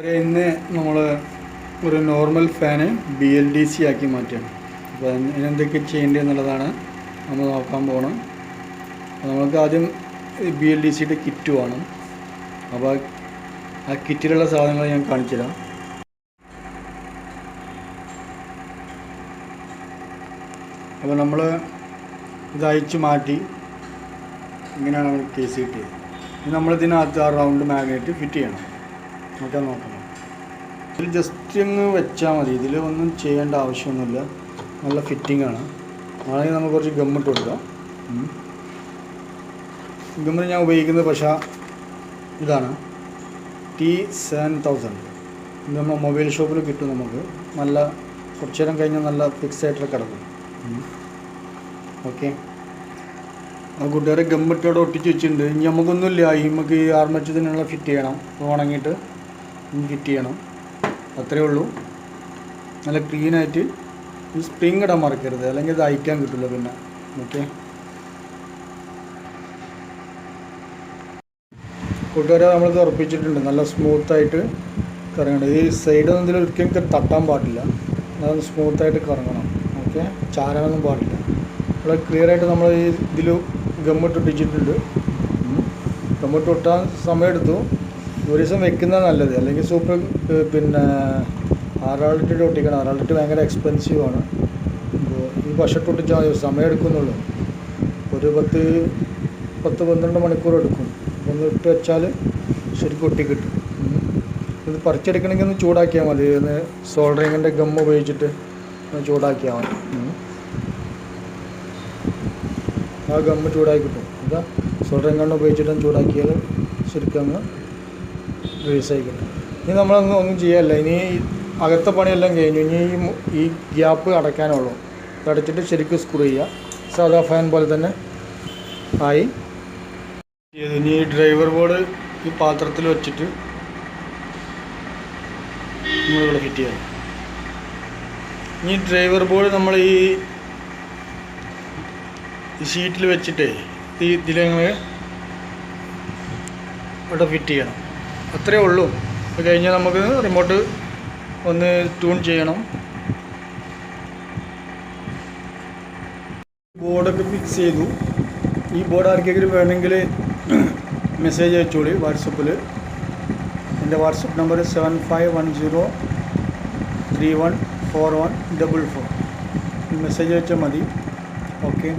ഇന്ന് നമ്മൾ ഒരു normal fan B L D C ആക്കി മാറ്റുകയാണ് അപ്പോൾ അതിനെന്തൊക്കെ ചെയ്യേണ്ടത് എന്നുള്ളതാണ് നമ്മൾ നോക്കാൻ പോകണം നമുക്ക് ആദ്യം ബി എൽ ഡി സിയുടെ കിറ്റ് വേണം. അപ്പോൾ ആ കിറ്റിലുള്ള സാധനങ്ങൾ ഞാൻ കാണിച്ചു തരാം. അപ്പോൾ നമ്മൾ ഇത് അയച്ച് മാറ്റി ഇങ്ങനെയാണ് നമ്മൾ കേസ് കിട്ടിയത്. നമ്മളിതിനകത്ത് ആ റൗണ്ട് മാഗ്നറ്റ് ഫിറ്റ് ചെയ്യണം. നോക്കാൻ നോക്കണം. ഇതിൽ ജസ്റ്റ് അങ്ങ് വെച്ചാൽ മതി. ഇതിൽ ഒന്നും ചെയ്യേണ്ട ആവശ്യമൊന്നുമില്ല. നല്ല ഫിറ്റിംഗ് ആണ്. ആണെങ്കിൽ നമുക്ക് കുറച്ച് ഗമ്മിട്ട് കൊടുക്കാം. ഗമ്മിന് ഞാൻ ഉപയോഗിക്കുന്നത് പക്ഷേ ഇതാണ്. ടി സെവൻ തൗസൻഡ് ഇത് നമ്മൾ മൊബൈൽ ഷോപ്പിൽ കിട്ടും നമുക്ക്. നല്ല കുറച്ച് നേരം കഴിഞ്ഞാൽ നല്ല ഫിക്സ് ആയിട്ട് കിടക്കും. ഓക്കെ. ആ കൂട്ടുകാരെ ഗമ്മിട്ടോടെ ഒട്ടിച്ച് വെച്ചിട്ടുണ്ട്. ഇനി നമുക്കൊന്നുമില്ല. ഈ നമുക്ക് ഈ ആർമച്ചതിനുള്ള ഫിറ്റ് ചെയ്യണം. ഉണങ്ങിയിട്ട് ഫിറ്റ് ചെയ്യണം. അത്രയേ ഉള്ളൂ. നല്ല ക്ലീനായിട്ട് ഈ സ്പ്രിങ് ഇടാൻ മറക്കരുത്. അല്ലെങ്കിൽ ഇത് അയക്കാൻ കിട്ടില്ല പിന്നെ. ഓക്കെ കൂട്ടുകാരെ നമ്മളിത് ഉറപ്പിച്ചിട്ടുണ്ട്. നല്ല സ്മൂത്തായിട്ട് കറങ്ങണം. ഈ സൈഡ് ഇതിൽ ഒരിക്കലും തട്ടാൻ പാടില്ല. അതൊന്ന് സ്മൂത്തായിട്ട് കറങ്ങണം. ഓക്കെ ചാരാനൊന്നും പാടില്ല. ഇവിടെ ക്ലിയർ ആയിട്ട് നമ്മൾ ഈ ഇതിൽ ഗമ്മിട്ട് ഒട്ടിച്ചിട്ടുണ്ട് ഗമ്മിട്ട് ഒട്ടാൻ സമയമെടുത്തു. ദിവസം വെക്കുന്നത് നല്ലത്. അല്ലെങ്കിൽ സൂപ്പർ പിന്നെ ആറാളിട്ട് ഒട്ടിക്കണം ആറാളിട്ട് ഭയങ്കര എക്സ്പെൻസീവ് ആണ്. അപ്പോൾ ഈ വർഷത്ത് ഒട്ടിച്ചാൽ മതി സമയം എടുക്കുന്നുള്ളൂ. ഒരു പത്ത് പത്ത് പന്ത്രണ്ട് മണിക്കൂർ എടുക്കും. ഒന്ന് ഇട്ട് വെച്ചാൽ ശരിക്കും ഒട്ടി കിട്ടും. ഇത് പറിച്ചെടുക്കണമെങ്കിൽ ഒന്ന് ചൂടാക്കിയാൽ മതി. ഒന്ന് സോൾഡറിങ്ങിന്റെ ഗം ഉപയോഗിച്ചിട്ട് ഒന്ന് ചൂടാക്കിയാൽ മതി. ആ ഗമ്മ് ചൂടാക്കി കിട്ടും. അതാ സോൾഡറിങ് കണ്ണ് ഉപയോഗിച്ചിട്ട് ചൂടാക്കിയാൽ ശരിക്കും അങ്ങ് റിലീസായി ഇനി നമ്മളൊന്നും ഒന്നും ചെയ്യാല്ല. ഇനി അകത്ത പണിയെല്ലാം കഴിഞ്ഞു. ഇനി ഈ ഗ്യാപ്പ് അടയ്ക്കാനുള്ളൂ. അടച്ചിട്ട് ശരിക്കും സ്ക്രൂ ചെയ്യുക സാധാ ഫാൻ പോലെ തന്നെ ആയി. ഇനി ഡ്രൈവർ ബോർഡ് ഈ പാത്രത്തിൽ വെച്ചിട്ട് നമ്മളിവിടെ ഫിറ്റ് ചെയ്യാം. ഇനി ഡ്രൈവർ ബോർഡ് നമ്മൾ ഈ ഷീറ്റിൽ വെച്ചിട്ട് ഈ ഇതിലങ്ങ് ഇവിടെ ഫിറ്റ് ചെയ്യണം. അത്രേ ഉള്ളൂ. അത് കഴിഞ്ഞാൽ നമുക്ക് റിമോട്ട് ഒന്ന് ട്യൂൺ ചെയ്യണം. ബോർഡൊക്കെ ഫിക്സ് ചെയ്തു. ഈ ബോർഡ് ആർക്കെങ്കിലും വേണമെങ്കിൽ മെസ്സേജ് അയച്ചോളി വാട്സപ്പിൽ. എന്റെ WhatsApp number seven five one zero three one four one double four message അയച്ചാൽ മതി. ഓക്കെ